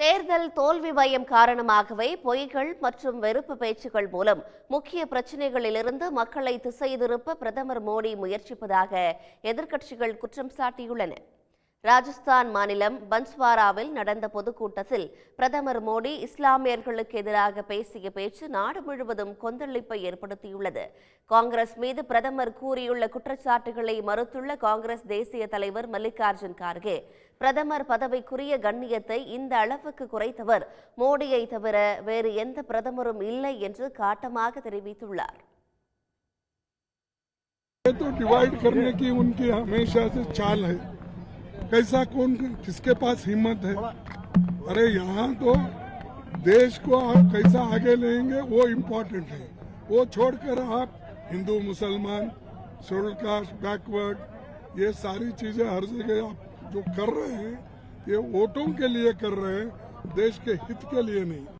தேர்தல் தோல்வி பயம் காரணமாகவே பொய்கள் மற்றும் வெறுப்பு பேச்சுகள் மூலம் முக்கிய பிரச்சினைகளிலிருந்து மக்களை திசை திருப்ப பிரதமர் மோடி முயற்சிப்பதாக எதிர்க்கட்சிகள் குற்றம் சாட்டியுள்ளன. ராஜஸ்தான் மாநிலம் பன்ஸ்வாராவில் நடந்த பொதுக்கூட்டத்தில் பிரதமர் மோடி இஸ்லாமியர்களுக்கு எதிராக பேசிய பேச்சு நாடு முழுவதும் கொந்தளிப்பை ஏற்படுத்தியுள்ளது காங்கிரஸ் மீது பிரதமர் கூறியுள்ள குற்றச்சாட்டுகளை மறுத்துள்ள காங்கிரஸ் தேசிய தலைவர் மல்லிகார்ஜுன் கார்கே பிரதமர் பதவிக்குரிய கண்ணியத்தை இந்த அளவுக்கு குறைத்தவர் மோடியை தவிர வேறு எந்த பிரதமரும் இல்லை என்று காட்டமாக தெரிவித்துள்ளார் ये तो डिवाइड करने की उनकी हमेशा से चाल है कैसा, कौन, किसके पास हिम्मत है? अरे यहाँ तो देश को आप कैसा आगे लेंगे, वो इम्पोर्टेंट है। वो छोड़कर आप हिंदू, मुसलमान शेड्यूल कास्ट बैकवर्ड ये सारी चीज़ें हर जगह आप जो कर रहे हैं, ये वोटों के लिए कर रहे हैं, देश के हित के लिए नहीं।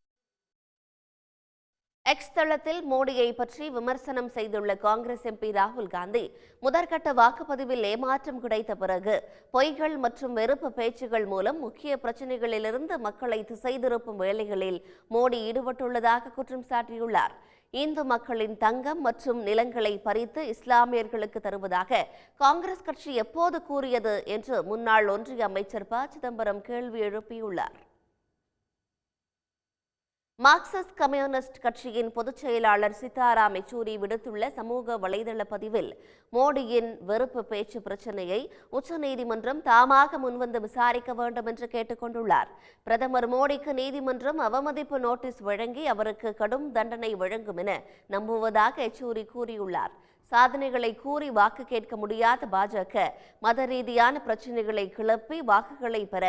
எக்ஸ் தளத்தில் மோடியை பற்றி விமர்சனம் செய்துள்ள காங்கிரஸ் எம்பி ராகுல் காந்தி முதற்கட்ட வாக்குப்பதிவில் ஏமாற்றம் கிடைத்த பிறகு பொய்கள் மற்றும் வெறுப்பு பேச்சுகள் மூலம் முக்கிய பிரச்சனைகளிலிருந்து மக்களை திசை திருப்பும் வேலைகளில் மோடி ஈடுபட்டுள்ளதாக குற்றம் சாட்டியுள்ளார். இந்து மக்களின் தங்கம் மற்றும் நிலங்களை பறித்து இஸ்லாமியர்களுக்கு தருவதாக காங்கிரஸ் கட்சி எப்போது கூறியது என்று முன்னாள் ஒன்றிய அமைச்சர் ப. சிதம்பரம் கேள்வி எழுப்பியுள்ளார். மார்க்சிஸ்ட் கம்யூனிஸ்ட் கட்சியின் பொதுச் செயலாளர் சீதாராம் யெச்சூரி விடுத்துள்ள சமூக வலைதள பதிவில் மோடியின் வெறுப்பு பேச்சு பிரச்சனையை உச்சநீதிமன்றம் தாமாக முன்வந்து விசாரிக்க வேண்டும் என்று கேட்டுக்கொண்டுள்ளார் பிரதமர் மோடிக்கு நீதிமன்றம் அவமதிப்பு நோட்டீஸ் வழங்கி அவருக்கு கடும் தண்டனை வழங்கும் என நம்புவதாக யெச்சூரி கூறியுள்ளார். சாதனைகளை கூறி வாக்கு கேட்க முடியாத பாஜக மத ரீதியான பிரச்சனைகளை கிளப்பி வாக்குகளை பெற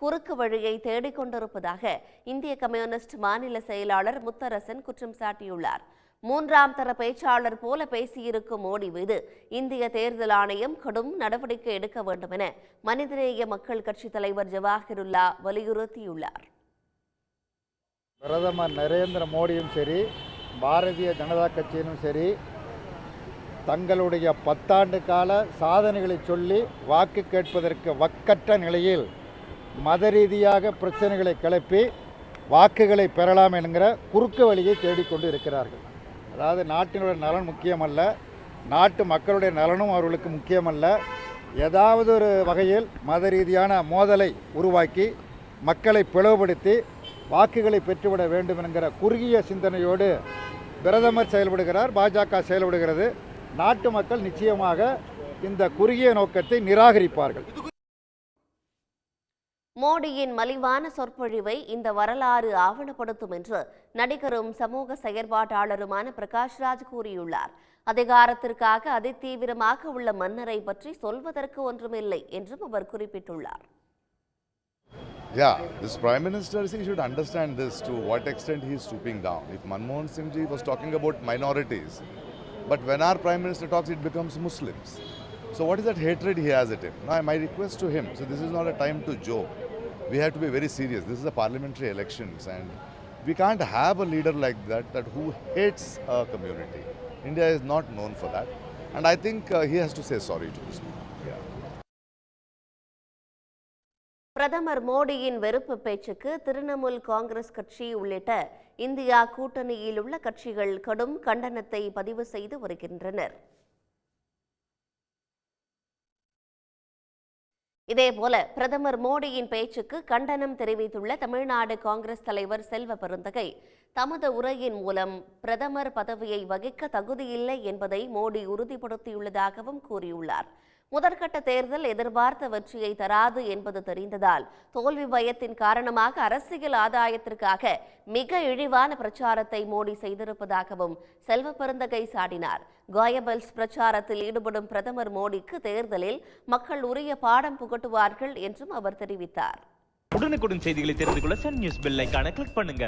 குறுக்கு வழியை தேடிக்கொண்டிருப்பதாக இந்திய கம்யூனிஸ்ட் மாநில செயலாளர் முத்தரசன் குற்றம் சாட்டியுள்ளார். மூன்றாம் தர பேச்சாளர் போல பேசியிருக்கும் மோடி மீது இந்திய தேர்தல் ஆணையம் கடும் நடவடிக்கை எடுக்க வேண்டும் என மனிதநேய மக்கள் கட்சி தலைவர் ஜவாஹிருல்லா வலியுறுத்தியுள்ளார். பிரதமர் நரேந்திர மோடியும் சரி பாரதிய ஜனதா கட்சியினும் சரி தங்களுடைய பத்தாண்டு கால சாதனைகளை சொல்லி வாக்கு கேட்பதற்கு வக்கற்ற நிலையில் மத ரீதியாக பிரச்சனைகளை கிளப்பி வாக்குகளை பெறலாம் என்கிற குறுக்கு வழியை தேடிக்கொண்டு இருக்கிறார்கள். அதாவது நாட்டினுடைய நலன் முக்கியமல்ல நாட்டு மக்களுடைய நலனும் அவர்களுக்கு முக்கியமல்ல. ஏதாவது ஒரு வகையில் மத ரீதியான மோதலை உருவாக்கி மக்களை பிளவுபடுத்தி வாக்குகளை பெற்றுவிட வேண்டும் என்கிற குறுகிய சிந்தனையோடு பிரதமர் செயல்படுகிறார் பாஜக செயல்படுகிறது. நாட்டு மக்கள் நிச்சயமாக இந்த குறுகிய நோக்கத்தை நிராகரிப்பார்கள். மோடியின் மலிவான சொற்பொழிவை இந்த வரலாறு ஆவணப்படுத்தும் என்று நடிகரும் சமூக செயற்பாட்டாளருமான பிரகாஷ்ராஜ் கூறியுள்ளார். அதிகாரத்திற்காக அதிதீவிரமாக உள்ள மன்னரை பற்றி சொல்வதற்கு ஒன்றுமில்லை என்றும் அவர் குறிப்பிட்டுள்ளார். Yeah, this Prime Minister, see, should understand this to what extent he is stooping down. If Manmohan Singh ji was talking about minorities, but when our Prime Minister talks, it becomes Muslims. So what is that hatred he has at him? Now, my request to him, so this is not a time to joke. We have to be very serious. This is a parliamentary elections and we can't have a leader like that, that who hates a community. India is not known for that. And I think uh, he has to say sorry to this பிரதமர் மோடியின் வெறுப்பு பேச்சுக்கு திரிணாமுல் காங்கிரஸ் கட்சி உள்ளிட்ட India கூட்டணியில் உள்ள கட்சிகள் கடும் கண்டனத்தை பதிவு செய்து வருகின்றனர். இதேபோல பிரதமர் மோடியின் பேச்சுக்கு கண்டனம் தெரிவித்துள்ள தமிழ்நாடு காங்கிரஸ் தலைவர் செல்வ பெருந்தகை தமது உரையின் மூலம் பிரதமர் பதவியை வகிக்க தகுதியில்லை என்பதை மோடி உறுதிப்படுத்தியுள்ளதாகவும் கூறியுள்ளார். முதற்கட்ட தேர்தல் எதிர்பார்த்த வெற்றியை தராது என்பது தெரிந்ததால் தோல்வி பயத்தின் காரணமாக அரசியல் ஆதாயத்திற்காக மிக இழிவான பிரச்சாரத்தை மோடி செய்திருப்பதாகவும் செல்வ பெருந்தகை சாடினார். காயபல்ஸ் பிரச்சாரத்தில் ஈடுபடும் பிரதமர் மோடிக்கு தேர்தலில் மக்கள் உரிய பாடம் புகட்டுவார்கள் என்றும் அவர் தெரிவித்தார். உடனுக்குடன் செய்திகளை தெரிந்து கொள்ள சன் நியூஸ் பெல் கிளிக் பண்ணுங்க.